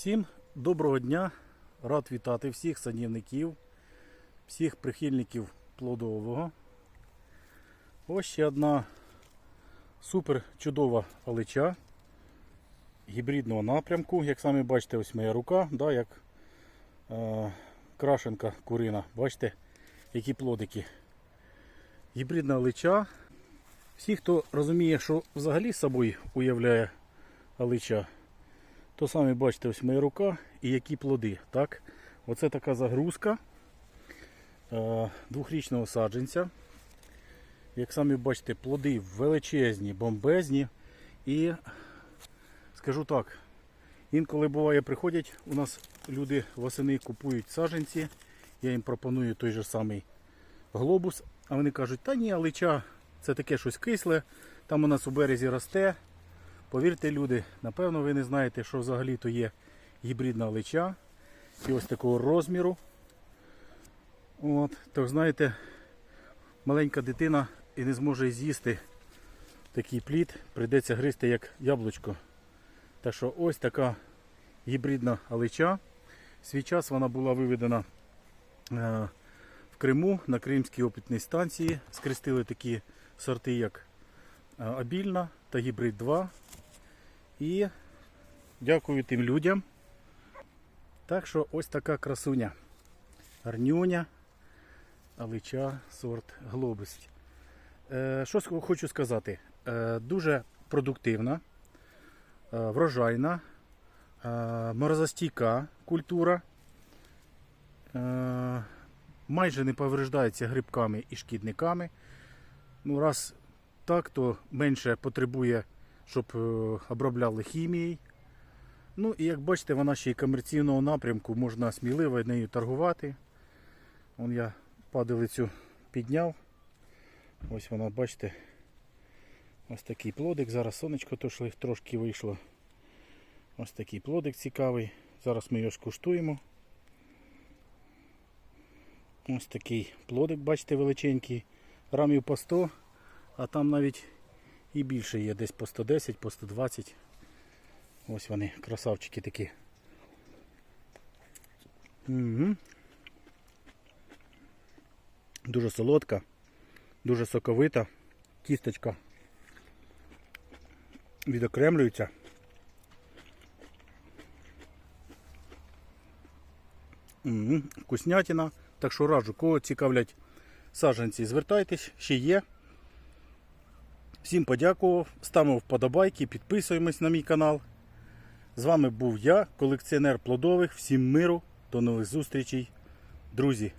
Всім доброго дня! Рад вітати всіх садівників, всіх прихильників плодового. Ось ще одна супер чудова алича гібридного напрямку. Як самі бачите, ось моя рука, да, як е, крашенка курина. Бачите, які плодики. Гібридна алича. Всі, хто розуміє, що взагалі собою уявляє алича, то самі бачите, ось моя рука і які плоди. Так? Оце така загрузка е, двохрічного саджанця. Як самі бачите, плоди величезні, бомбезні. І скажу так, інколи буває, приходять у нас люди восени купують саджанці. Я їм пропоную той же самий глобус, а вони кажуть, та ні, алича це таке щось кисле, там у нас у березі росте. Повірте, люди, напевно, ви не знаєте, що взагалі то є гібридна алича. І ось такого розміру. От, то знаєте, маленька дитина і не зможе з'їсти такий плід, прийдеться гризти як яблучко. Так що ось така гібридна алича. Свій час вона була виведена е, в Криму на Кримській опитній станції. Скрестили такі сорти, як е, Абільна та Гібрид 2. І дякую тим людям. Так що ось така красуня. Гарнюня, алича, сорт глобус. Е, що хочу сказати? Е, дуже продуктивна, е, врожайна, морозостійка культура. Майже не повреждається грибками і шкідниками. Ну, раз так, то менше потребує, щоб е, обробляли хімією. Ну і як бачите, вона ще й комерційного напрямку, можна сміливо нею торгувати. Вон я падалицю підняв. Ось вона, бачите, ось такий плодик. Зараз сонечко трошки, вийшло. Ось такий плодик цікавий. Зараз ми його скуштуємо. Ось такий плодик, бачите, величенький. Грамів по 100, а там навіть і більше є, десь по 110, по 120. Ось вони, красавчики такі. Угу. Дуже солодка, дуже соковита. Кісточка відокремлюється. Угу. Вкуснятина. Так що раджу, кого цікавлять саджанці, звертайтесь, ще є. Всім подякував, ставимо вподобайки, підписуємось на мій канал. З вами був я, колекціонер плодових. Всім миру, до нових зустрічей, друзі.